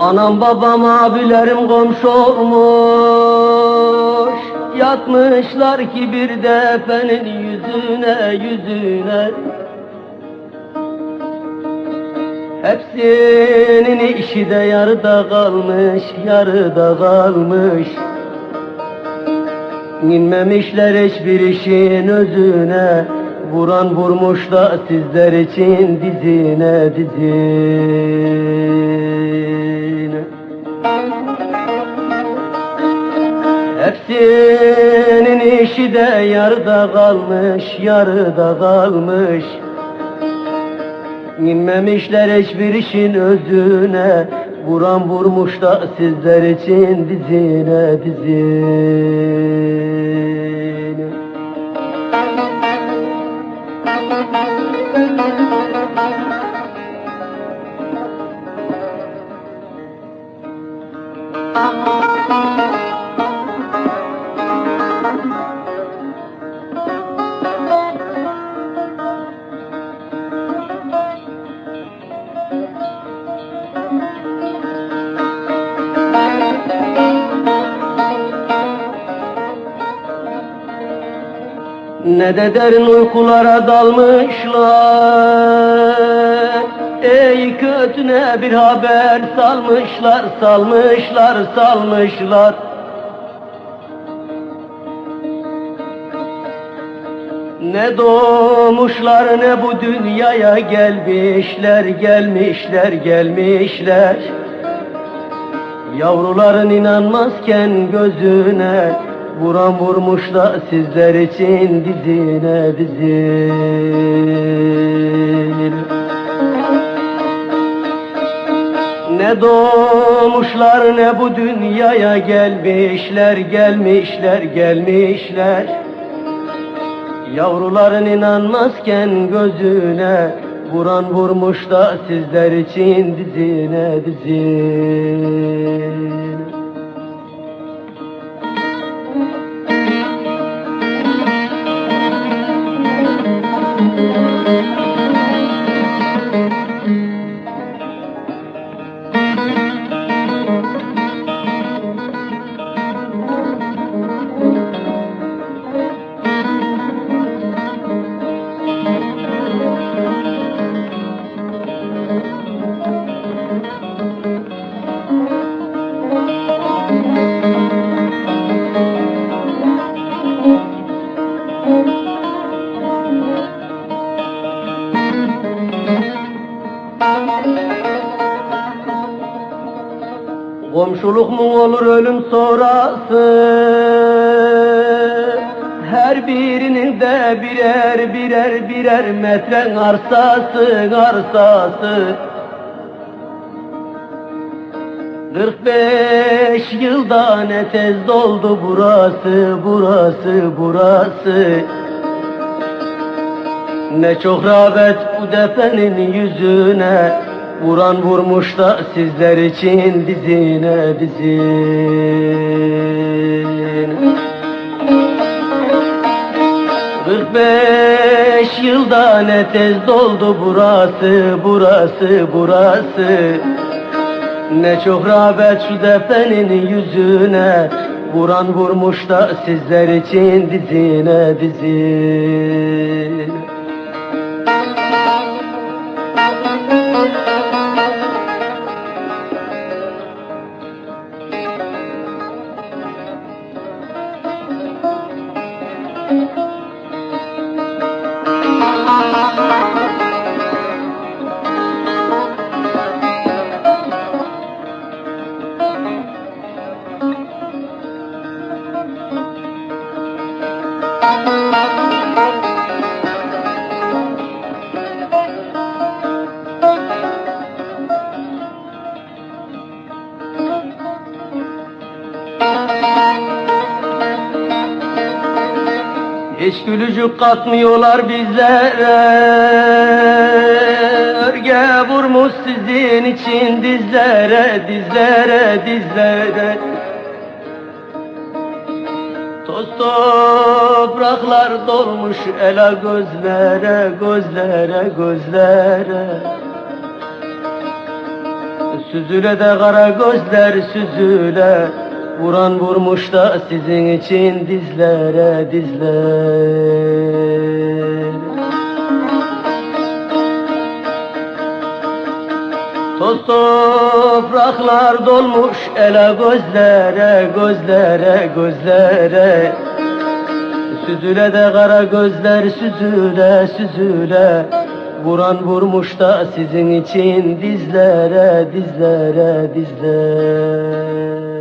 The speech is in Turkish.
Anam babam abilerim komşu olmuş. Yatmışlar ki defenin yüzüne yüzüne. Hepsinin işi de yarıda kalmış, yarıda kalmış. İnmemişler hiçbir işin özüne. Vuran vurmuş da sizler için dizine dizine İşi de yarıda kalmış, yarıda kalmış. İnmemişler hiçbir işin özüne. Vuran vurmuş da sizler için dizine dizine Ne de derin uykulara dalmışlar. Ey kötüne bir haber salmışlar Salmışlar salmışlar. Ne doğmuşlar ne bu dünyaya gelmişler Gelmişler gelmişler. Yavruların inanmazken gözüne Vuran vurmuş da sizler için dizine dizine Ne doğmuşlar ne bu dünyaya gelmişler Gelmişler gelmişler. Yavruların inanmazken gözüne Vuran vurmuş da sizler için dizine dizine Komşuluk mu olur ölüm sonrası? Her birinin de birer birer birer metre arsası arsası. 45 yılda ne tez doldu burası burası burası. Ne çok rağbet bu defenin yüzüne. Vuran vurmuş da sizler için dizine dizine 45 yılda ne tez doldu burası burası burası. Ne çok rağbet şu defenin yüzüne. Vuran vurmuş da sizler için dizine dizine Hiç gülücük katmıyorlar bizlere. Örge vurmuş sizin için dizlere Dizlere dizlere. Toz topraklar dolmuş ela gözlere Gözlere gözlere. Süzüle de kara gözler süzüle Vuran vurmuş da sizin için dizlere dizlere Toz topraklar dolmuş ele gözlere, gözlere, gözlere. Süzüle de kara gözler süzüle, süzüle. Vuran vurmuş da sizin için dizlere, dizlere, dizlere